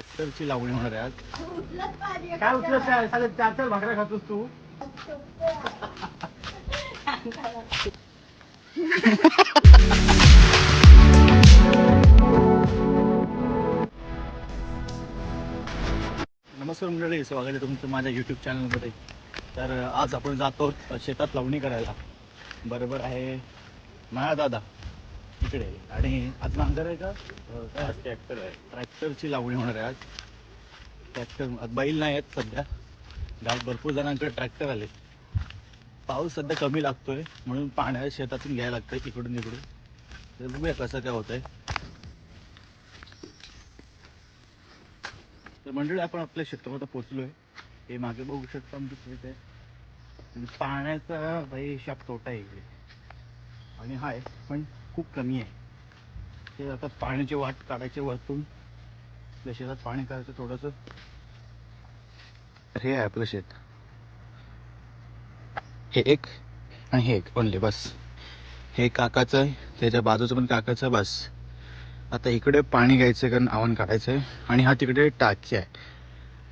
ट्रॅक्टरची लावणी होणार आहे आज. काय उचलत काय चार चार भाकऱ्या खातोस तू. नमस्कार मंडळी स्वागत आहे तुमचं माझ्या यूट्यूब चॅनलमध्ये तर आज आपण जातो शेतात लावणी करायला. बरोबर आहे. माया दादा. इकडे आणि आज नांगर आहे का? ट्रॅक्टर आहे. ट्रॅक्टरची लावणी होणार आहे आज. ट्रॅक्टर बैल नाही आहेत सध्या. गावात भरपूर जणांकडे ट्रॅक्टर आले. पाऊस सध्या कमी लागतोय. म्हणून पाण्या शेतातून घ्यायला लागतंय इकडून इकडून तर बघूया कसं काय होतंय. तर मंडळी आपण आपल्या क्षेत्रामध्ये पोहोचलोय. हे मागे बघू शकता आमचं शेत आहे आणि पाण्याचा भाई शाप तोटा आहे इकडे. आणि हाय पण खूप कमी आहे. ते आता पाण्याची वाट काढायची वरतून. आपल्या शेतात पाणी काढायचं थोडंसं. हे आहे आपलं शेत हे एक आणि हे एक ओनली बस. हे काकाचं आहे त्याच्या बाजूचं पण काकाचं बस. आता इकडे पाणी घ्यायचं आहे कारण आव्हान काढायचं आहे आणि हा तिकडे टाकी आहे.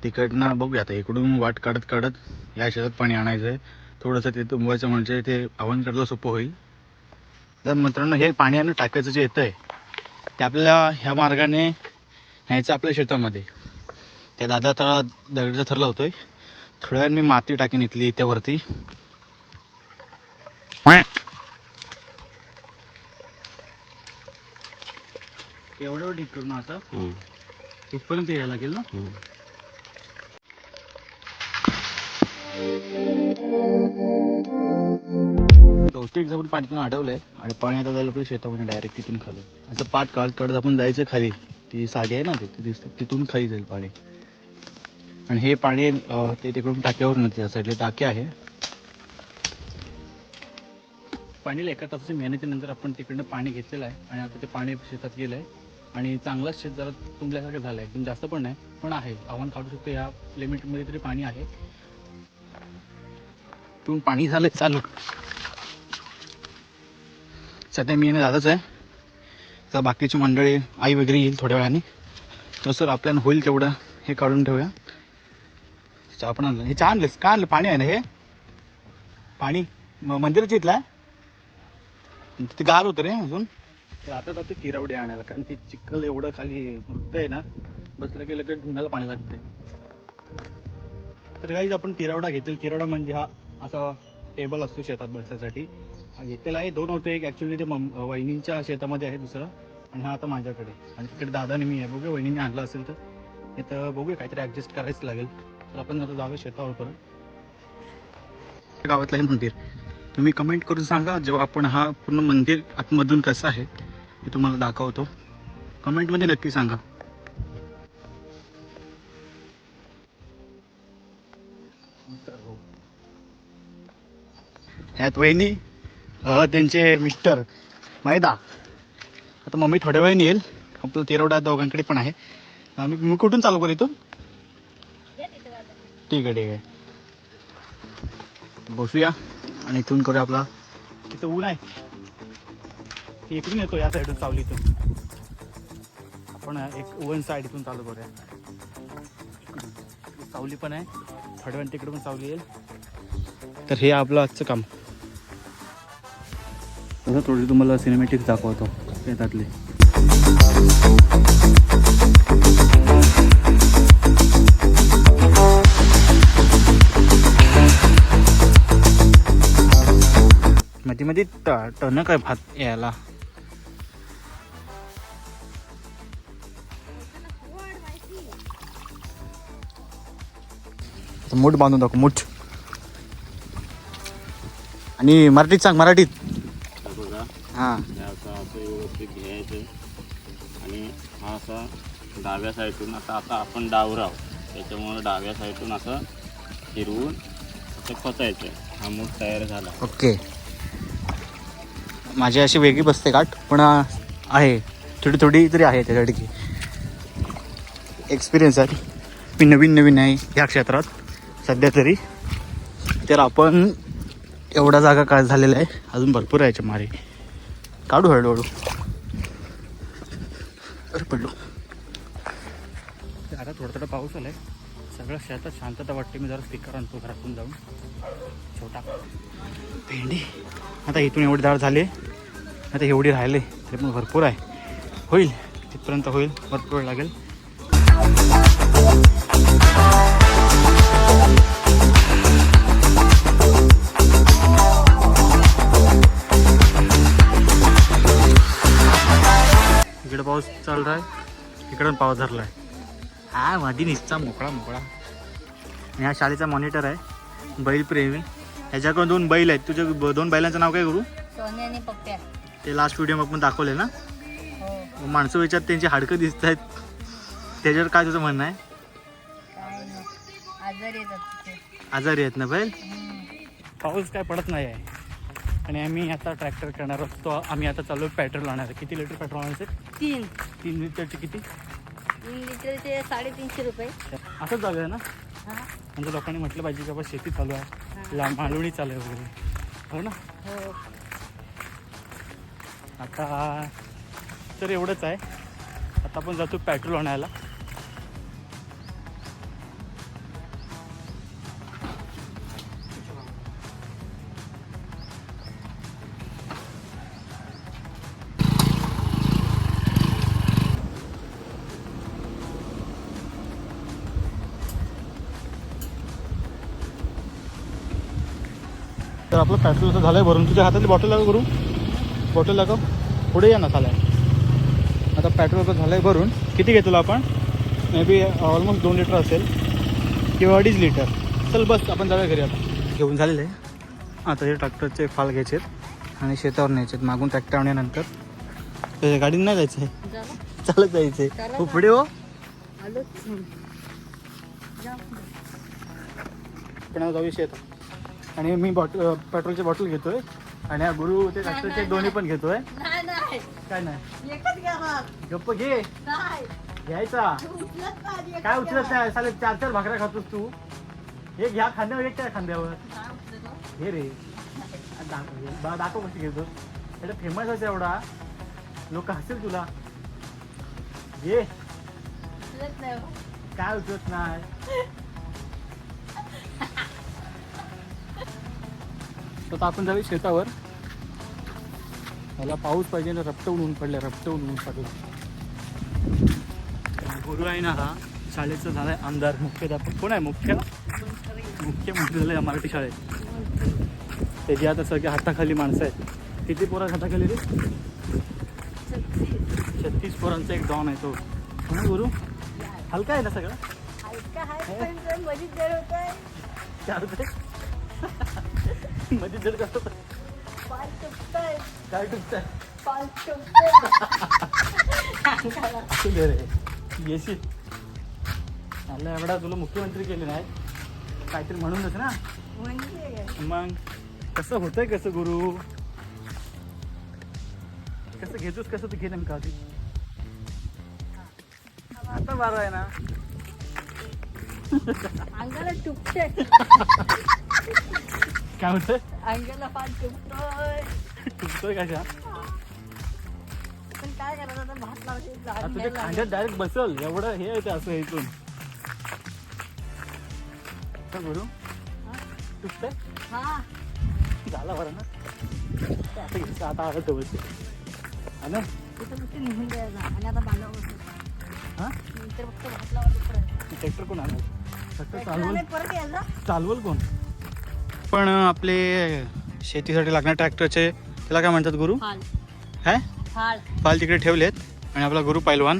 तिकडनं बघूया आता इकडून वाट काढत काढत या शेतात पाणी आणायचं आहे थोडंसं ते तुंबवायचं म्हणजे ते आव्हान काढलं सोपं होईल. तर मित्रांनो हे पाणी आणि टाकायचं जे येतं आहे ते आपल्याला ह्या मार्गाने न्यायचं आपल्या शेतामध्ये. त्या दादा आता दगडाचा थर लावतोय. थोड्या वेळाने मी माती टाकीन इथली त्यावरती एवढं ठीक करू ना आता इथपर्यंत यायला लागेल ना? पौष्टिक जवळ पाणीतून अडवलंय आणि पाणी आता जायला आपल्या शेतामध्ये डायरेक्ट तिथून खाली असं पाठ काढत काढत आपण जायचं खाली. ती साडी आहे ना ते दिसते. तिथून खाली जाईल पाणी. आणि हे पाणी ते तिकडून टाक्यावर नव्हते त्या साईडला टाके आहे. पाणीला एका तासाच्या मेहनतीनंतर आपण तिकडनं पाणी घेतलेलं आहे. आणि आता ते पाणी शेतात गेलं आहे आणि चांगलाच शेत जरा तुंबल्यासारखं झालं आहे एकदम जास्त पण नाही पण आहे. आव्हान काढू शकतो या लिमिटमध्ये तरी पाणी आहे. तून पाणी झालंय चालू. सध्या मी आणि दादाच आहे. तर बाकीची मंडळी आई वगैरे येईल थोड्या वेळाने. तर सर आपल्याला होईल तेवढं हे काढून ठेवूया. चहा पण आणलं. हे चहा आणलंस? का आणलं? पाणी आहे ना हे? पाणी? मंदिराच्या इथलं आहे? तिथे गार होतं रे अजून. तर आता जातो किरावडी आणायला. कारण ती चिखल एवढं खाली मृत आहे ना बसलं की लगेच धुण्याला पाणी लागते तर काही आपण किरावडा घेतील किरावडा म्हणजे हा असा टेबल असतो शेतात बसण्यासाठी घेतलेला आहे. दोन होते एक ऍक्च्युली ते मम वहिनींच्या शेतामध्ये आहे दुसरं. आणि हा आता माझ्याकडे. आणि तिकडे दादाने मी आहे. बघूया वहिनीने आणलं असेल तर. हे तर बघूया काहीतरी ऍडजस्ट करायचं लागेल. तर आपण आता जाऊया शेतावर परत. गावातलं आहे मंदिर. तुम्ही कमेंट करून सांगा जेव्हा आपण हा पूर्ण मंदिर आतमधून कसं आहे ते तुम्हाला दाखवतो. कमेंटमध्ये नक्की सांगा. ह्यात वहिनी त्यांचे मिस्टर मैदा आता मम्मी थोड्या वेळाने येईल. आपलं तेरवडा दोघांकडे पण आहे. आम्ही मी कुठून चालू करू इथून? ठीक आहे ठीक आहे. बसूया आणि इथून करूया आपला. तिथं ऊन आहे. ती इकडून येतो या साईडून सावलीतून आपण एक वन साईड इथून चालू करूया. सावली पण आहे. थोड्या वेळ तिकडे पण सावली येईल. तर हे आपलं आजचं काम. आता थोडी तुम्हाला सिनेमॅटिक दाखवतो शेतातले मध्ये मध्ये ट- टणक आहे भात यायला. मूठ बांधून दाखव मूठ. आणि मराठीत सांग मराठीत. डाव्या साईडून आता आता आपण डावर आहोत. त्याच्यामुळे डाव्या साईडून असं फिरवून असं फसायचं हा मूठ तयार झाला. ओके. माझी अशी वेगळी बसते काठ पण आहे. थोडी थोडी तरी आहे त्याच्यासाठी. एक्सपिरियन्स आहे. मी नवीन नवीन आहे ह्या क्षेत्रात. सध्या तरी. तर आपण एवढा जागा काय झालेला आहे? अजून भरपूर आहे मारे काढू हळूहळू. अरे पडलो. थोडा थोडा पाऊस आलाय. सगळं शेतात शांतता वाटते. मी जरा स्पीकर आणतो घरातून जाऊन. छोटा. भेंडी. आता इथून एवढी डाळ झाली. आता एवढी राहिले तरी पण भरपूर आहे. होईल. तिथपर्यंत होईल. भरपूर वेळ लागेल. इकडे पाऊस चालला आहे इकडे पण पाऊस धरला आहे हा मधी निसचा मोकळा मोकळा. आणि हा शाळेचा मॉनिटर आहे. बैल प्रेमी. ह्याच्याकडून दोन बैल आहेत. तुझ्या ब- दोन बैलांचं नाव काय करू? सोने आणि पप्प्या ते लास्ट व्हिडिओ आपण दाखवले ना? हो. माणसं विचार त्यांची हाडकं दिसत आहेत. त्याच्यावर काय तुझं म्हणणं आहे? काय नाही. आजार येतात तिथे आजारी आहेत ना बैल? हम्म. पाऊस काय पडत नाही आहे. आणि आम्ही आता ट्रॅक्टर करणार आहोत. तो आम्ही आता चालू पेट्रोल आणणार आहे किती लिटर पेट्रोल आणायचे? तीन. तीन लिटरचे किती? लिटरचे साडेतीनशे रुपये. असंच जाऊया ना? हा. म्हणजे लोकांनी म्हटलं पाहिजे की बाबा शेती चालू आहे. ला मालवणी चालू आहे वगैरे. हो ना? हो. आता तर एवढंच आहे. आता आपण जातो पेट्रोल आणायला. तर आपलं पेट्रोल झालं आहे भरून. तुझ्या हातातली बॉटल लागू करू बॉटल लागव पुढे या ना चालाय आता पेट्रोल तर झालं आहे भरून. किती घेतो आपण? मे बी ऑलमोस्ट दोन लिटर असेल. किंवा अडीच लिटर चल बस आपण जाऊया घरी आता. घेऊन झालेलं आहे. आता हे ट्रॅक्टरचे फाल घ्यायचे आहेत आणि शेतावर न्यायचे आहेत मागून ट्रॅक्टर आणल्यानंतर. ते गाडीने नाही जायचं आहे चालत जायचं आहे. हो पुढे हो. पण जाऊया शेत आणि मी बॉट पेट्रोलची बॉटल घेतोय. आणि हा गुरु ते ट्रॅक्टरचे दोन्ही पण घेतोय. नाही नाही. काय नाही? एकच घ्या गप्प घे. नाही. घ्यायचा. उचलत नाही, एकच काय घ्या. उचलत नाही? साले चार चार भाकऱ्या खातोस तू. एक ह्या खांद्यावर एक त्या खांद्यावर. उचलत हो? हे रे. दाखव बा- दाखव कशी घेतो एवढा फेमस आहे एवढा. लोक हसेल तुला. उचलत नाही हो. काय उचलत नाही? तर आता आपण जाऊ शेतावर. मला पाऊस पाहिजे ना रपटवून ऊन पडले रपटवून ऊन पडलं गुरु आहे ना हा शाळेचा झालाय आमदार मुख्याध्यापक. कोण आहे मुख्य? मुख्यमंत्री झाले मराठी शाळेत. त्याची आता सगळ्या हाताखाली माणसं आहेत. किती पोरं हाताखाली रे? छत्तीस. पोरांचा एक डॉन आहे तो. हो ना गुरु? हलका आहे ना सगळं? आहे चार मध्ये जर कसं काय टुकताय. असू दे रे. येशील. आला एवढा तुला मुख्यमंत्री केले नाही. काहीतरी म्हणूनच ना. म्हणजे? मग कसं होतंय कसं गुरु? कसं घेतोस कसं तू घे नेमकं आधी? आता बारा आहे ना. अंगाला तुटतोय काय होतंय अंगाला पाय तुटतोय टुकतोय कशा पण काय करायचं आता? भात लावते आता तुझ्या खांद्यात डायरेक्ट बसल. एवढं हे असं इथून. का टुकतंय हा? झाला बरं ना? आता घ्यायचं आता आलं तर बस हा ना? तिथं फक्त निघून द्यायचा. आणि आता बांधावं हा? नंतर फक्त भात लावायचं परत. ट्रॅक्टर कोण आणलं? ट्रॅक्टर चालवल? आले परत यायचा. चालवल कोण? पण आपले शेतीसाठी लागणारे ट्रॅक्टरचे त्याला काय म्हणतात गुरु? काय फाल तिकडे ठेवलेत आणि आपला गुरु पैलवान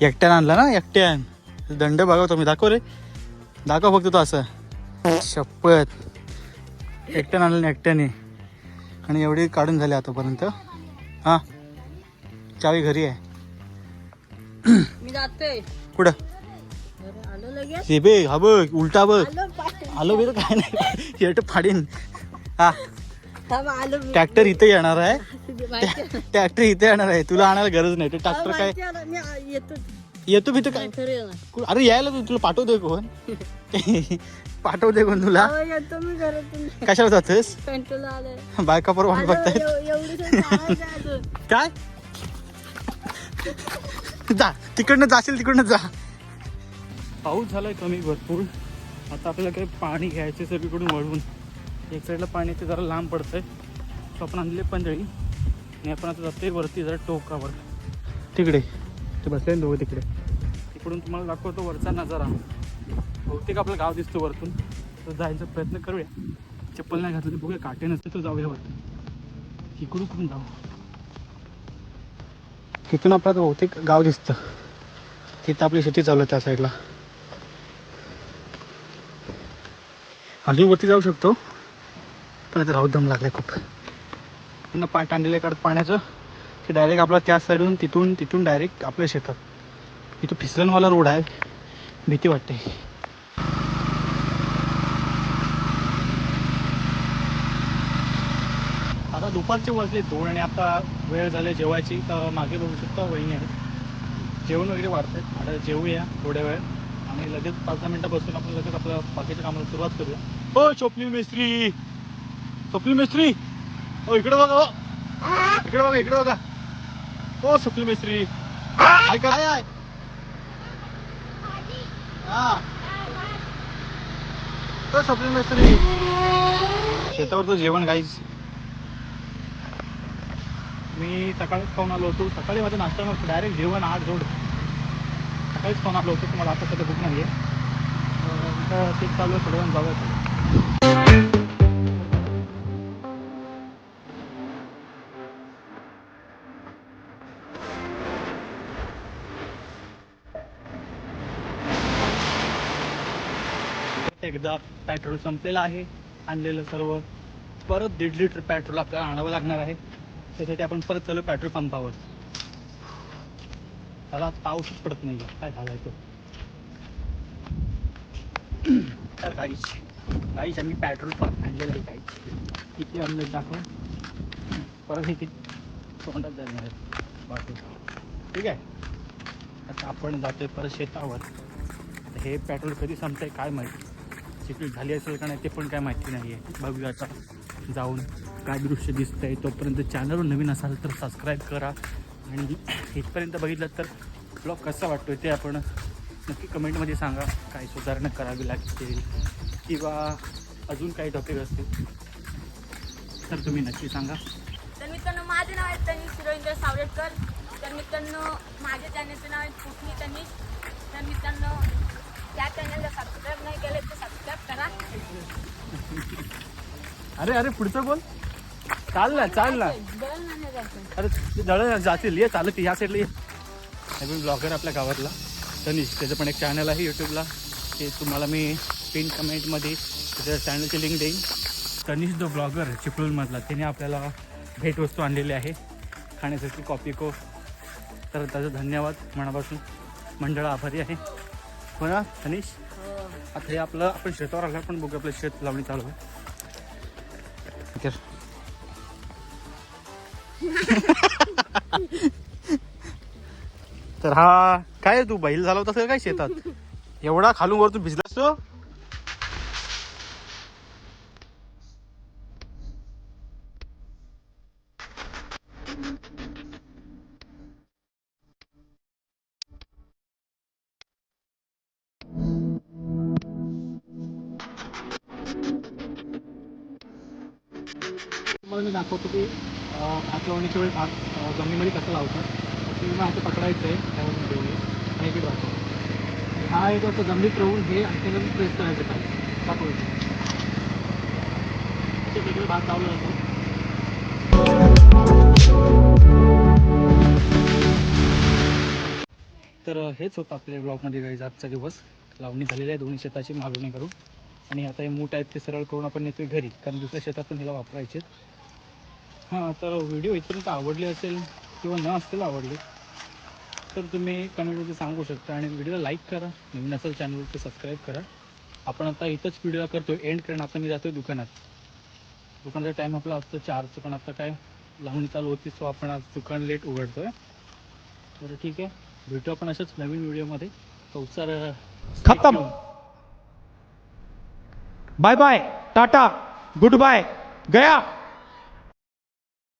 एकट्यानं आणला ना एकट्यान दंड बघावतो मी दाखव रे. दाखव फक्त तो असं. शपथ. एकट्यानं आणलं ना एकट्याने. आणि एवढी काढून झाली आतापर्यंत. हां. चावी घरी आहे. कुठं? हे बे हा बघ उलटा बघ. आलो पाय आलो बे तर काय नाही. शेट फाडीन. हा. ट्रॅक्टर इथे येणार आहे. ट्रॅक्टर इथे येणार आहे. तुला आणायला गरज नाही. ट्रॅक्टर काय? येतो. येतो भीत काय? अरे यायला तू तुला पाठवतोय कोण? पाठवतोय कोण तुला? कशाला जातोस बायका पर वाट आलो, बघतायत. काय? जा. तिकडनं जाशील तिकडनं जा. पाऊस झालाय कमी भरपूर. आता आपल्याला काही पाणी घ्यायचे सगळीकडून वळवून एक साईडला पाणी ते जरा लांब पडतंय. सो आपण आणले पंजळी. आणि आपण आता जातोय वरती जरा टोकावर. तिकडे. ते बसले दोघं तिकडे. तिकडून तुम्हाला दाखवतो वरचा नजारा. बहुतेक आपलं गाव दिसतो वरतून. तर जायचा प्रयत्न करूया. चप्पल नाही घातली बघूया काटे नसते तर जाऊया वरती. इकडून कुठून जाऊ? तिथून आपल्याला बहुतेक गाव दिसतं. तिथं आपली शेती चालू आहे त्या साईडला अजून वरती जाऊ शकतो. पण आता राहू दम लागले खूप. पुन्हा पाठ आणलेलं काढत पाण्याचं. ते डायरेक्ट आपला त्या साईडून तिथून तिथून डायरेक्ट आपल्या शेतात. इथं फिसलनवाला रोड आहे. भीती वाटते. आता दुपारचे वाजले दोन आणि आता वेळ झाले जेवायची. तर मागे बघू शकता वहिनी आहे जेवण वगैरे वाढते आता जेवूया थोड्या वेळ. आणि लगेच पाच दहा मिनटं बसून आपण लगेच आपल्या बाकीच्या कामाला सुरुवात करूया. हो स्वप्नील मेस्त्री. स्वप्नील मेस्त्री. हो इकडे बघा हो इकडे बघा इकडे बघा. हो स्वप्नील मेस्त्री. काय आहे हा. स्वप्नील मेस्त्री. शेतावरचं जेवण काहीच मी सकाळीच खाऊन आलो होतो. सकाळी माझा नाश्ता नव्हतं डायरेक्ट जेवण आठ जोड. सकाळीच फोन आलो होतो तुम्हाला आता सध्या भूक नाही आहे तेच चालू आहे थोडं जाऊया थोडं. एकदा पेट्रोल संपलेलं आहे. आणलेलं सर्व परत दीड लिटर पेट्रोल आपल्याला आणावं लागणार आहे. त्यासाठी आपण परत चालू पेट्रोल पंपावर त्याला पाऊसच पडत नाही काय झालाय तो? तर काहीच आम्ही पेट्रोल पंप आणलेलं आहे काहीच किती आणलं दाखव. परत इथे तोंडात जाणार बाटली ठीक आहे. आता आपण जातोय परत शेतावर. आता हे पेट्रोल कधी संपतंय काय माहिती? चिकली झाली असेल का नाही ते पण काय माहिती नाही आहे बघूया आता. जाऊन काय दृश्य दिसतंय. तोपर्यंत चॅनलवर नवीन असाल तर सबस्क्राईब करा. आणि इथपर्यंत बघितलं तर ब्लॉग कसा वाटतोय ते आपण नक्की कमेंटमध्ये सांगा. काय सुधारणा करावी लागतील किंवा अजून काही टॉपिक असतील तर तुम्ही नक्की सांगा. तर मित्रांनो माझे नाव आहे तनिष रवींद्र सावळेकर तर मित्रांनो माझ्या चॅनलचं नाव आहे कुठली तनिष. तर मित्रांनो त्या चॅनलला सबस्क्राईब नाही केलं तर सबस्क्राईब करा. अरे अरे पुढचं बोल. चाल ना चाल ना. अरे दळ जातील. ये चालत या साईडला ये. नवीन ब्लॉगर आपल्या गावातला. तनिष त्याचं पण एक चॅनल आहे यूट्यूबला ते तुम्हाला मी पिन कमेंटमध्ये त्याच्या चॅनलची लिंक देईन. तनिष जो ब्लॉगर चिपळूणमधला त्याने आपल्याला भेटवस्तू आणलेली आहे. खाण्यासाठी कॉपी को तर त्याचं धन्यवाद मनापासून. मंडळ आभारी आहे. हो ना तनिष? हो. आता हे आपलं आपण शेतावर आलं पण बघू आपलं शेत लावणी चालू आहे तर हा काय तू बैल झाला होता काय शेतात? एवढा खालून वर तू भिजलास तो? तुम्हाला मी दाखवतो की भात लावण्याच्या वेळी भात अं, जमिनीमध्ये कसं लावतात तर ते मला आता पकडायचं आहे त्यावर व्हिडिओ आणि हा एक असं जमिनीत राहून हे अंत्यगमी प्रेस करायचं पाहिजे दाखवू वेगळं भात लावला जातो तर हेच होतं आपल्या ब्लॉगमध्ये काही आजचा दिवस. लावणी झालेली आहे दोन्ही शेताची मागणी करून आणि आता हे मूठ आहेत ते सरळ करून आपण येतोय घरी कारण दुसऱ्या शेतात पण हिला वापरायचे हां तर व्हिडिओ इथपर्यंत आवडले असेल किंवा न असतील आवडले तर तुम्ही कमेंटमध्ये सांगू शकता आणि व्हिडिओला लाईक करा. नवीन असेल चॅनल तर सबस्क्राईब करा. आपण आता इथंच व्हिडिओ करतो एंड कारण आता मी जातोय दुकानात. दुकानाचा टाईम आपला असतो चारचं पण आता काय लावणी चालू होती सो आपण आज दुकान लेट उघडतोय. तर ठीक आहे. भेटू आपण अशाच नवीन व्हिडिओमध्ये चौचार खतम. Bye bye tata good bye गया.